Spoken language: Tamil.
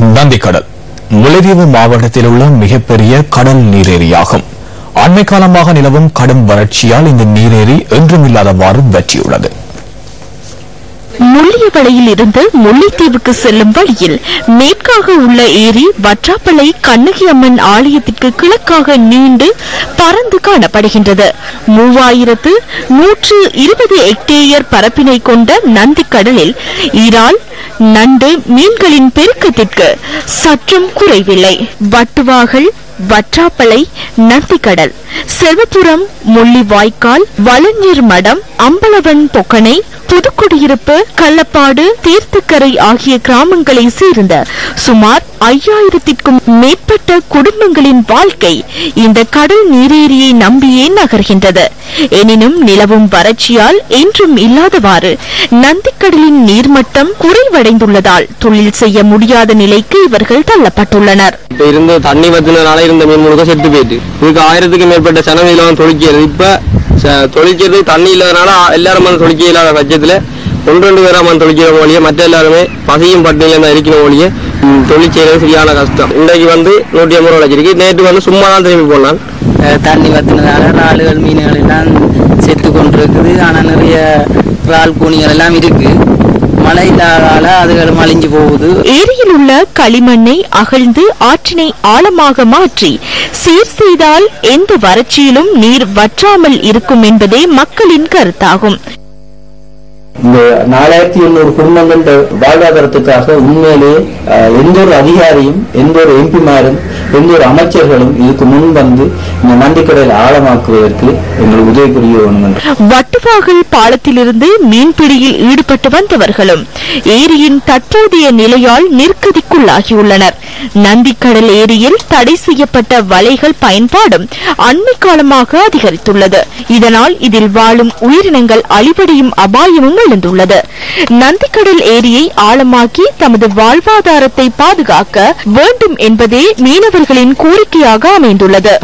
நந்திக்கடல். முல்லைத்தீவு மாவட்டத்தில் உள்ள மிகப்பெரிய கடல் நீரேரியாகும் அண்மை காலமாக நிலவும் கடும் வறட்சியால் இந்த நீரேரி என்றுமில்லாதவாறு வற்றியுள்ளது முள்ளியவளையில் இருந்து முல்லைத்தீவுக்கு செல்லும் வழியில் மேற்காக உள்ள ஏரி வற்றாப்பளை கண்ணகி அம்மன் ஆலயத்திற்கு கிழக்காக நீண்டு பறந்து காணப்படுகின்றது. மூவாயிரத்து நூற்று இருபது ஹெக்டேயர் பரப்பினை கொண்ட நந்திக்கடலில் இறால் நண்டு மீன்களின் பெருக்கத்திற்கு சற்றும் குறைவில்லை. வட்டுவாகல் வற்றாப்பளை நந்திக்கடல் செல்வபுரம் முள்ளிவாய்க்கால் வளநீர் மடம் அம்பலவன் பொக்கனை புதுக்குடியிருப்பு கள்ளப்பாடு தீர்த்தக்கரை ஆகிய கிராமங்களை சேர்ந்த சுமார் ஐயாயிரத்திற்கும் மேற்பட்ட குடும்பங்களின் வாழ்க்கை இந்த கடல் நீரேரியை நம்பியே நகர்கின்றது. எனினும் நிலவும் வறட்சியால் என்றும் இல்லாதவாறு நந்திக்கடலின் நீர்மட்டம் குறைவடைந்துள்ளதால் தொழில் செய்ய முடியாத நிலைக்கு இவர்கள் தள்ளப்பட்டுள்ளனர். இப்ப இருந்த தண்ணி பத்தினால இருந்த மீன் முழுக்க செத்து போயிட்டு. இதுக்கு ஆயிரத்துக்கு மேற்பட்ட சனவீலம் தொழிக்கிறது இப்ப தொழிக்கிறது தண்ணி இல்லாதனால எல்லாரும் வந்து தொழிக்க இல்லாத பட்சத்துல ஒன்று ரெண்டு பேரா வந்து தொழிக்கிற ஒழிய மற்ற எல்லாருமே பசியும் பட்டினியில தான் இருக்கிற ஒழிய ம், தொழில் செய்யறது சரியான கஷ்டம். இன்றைக்கு வந்து நூற்றி ஐம்பது ரூபா வச்சிருக்கு. நேற்று வந்து சும்மா தான் திரும்பி போனான். தண்ணி வத்தினதால இறாலுகள் மீன்கள் எல்லாம் செத்து கொண்டிருக்குது. ஆனால் நிறைய இறால் கூனிகள் எல்லாம் இருக்கு. மழை இல்லாதால அதுகள் மலிஞ்சு போகுது. ஏரியில் உள்ள களிமண்ணை அகழ்ந்து ஆற்றினை ஆழமாக மாற்றி சீர் செய்தால் எந்த வறட்சியிலும் நீர் வற்றாமல் இருக்கும் என்பதே மக்களின் கருத்தாகும். இந்த நாலாயிரத்தி எண்ணூறு குடும்பங்களோட வாழ்வாதாரத்துக்காக உண்மையிலே எந்த ஒரு அதிகாரியும் எந்த ஒரு எம்பிமாரும் எந்த ஒரு அமைச்சர்களும் இதுக்கு முன் வந்து இந்த மண்டிக்கடையில் ஆழமாக்குவதற்கு எங்களுக்கு உதவி புரிய வட்டுவாகல் பாலத்திலிருந்து மீன்பிடியில் ஈடுபட்டு வந்தவர்களும் ஏரியின் தற்போதைய நிலையால் நிற்கதிக்குள்ளாகியுள்ளனர். நந்திக்கடல் ஏரியில் தடை செய்யப்பட்ட வலைகள் பயன்பாடும் அண்மை காலமாக அதிகரித்துள்ளது. இதனால் இதில் வாழும் உயிரினங்கள் அழிவடையும் அபாயமும் எழுந்துள்ளது. நந்திக்கடல் ஏரியை ஆழமாக்கி தமது வாழ்வாதாரத்தை பாதுகாக்க வேண்டும் என்பதே மீனவர்களின் கோரிக்கையாக அமைந்துள்ளது.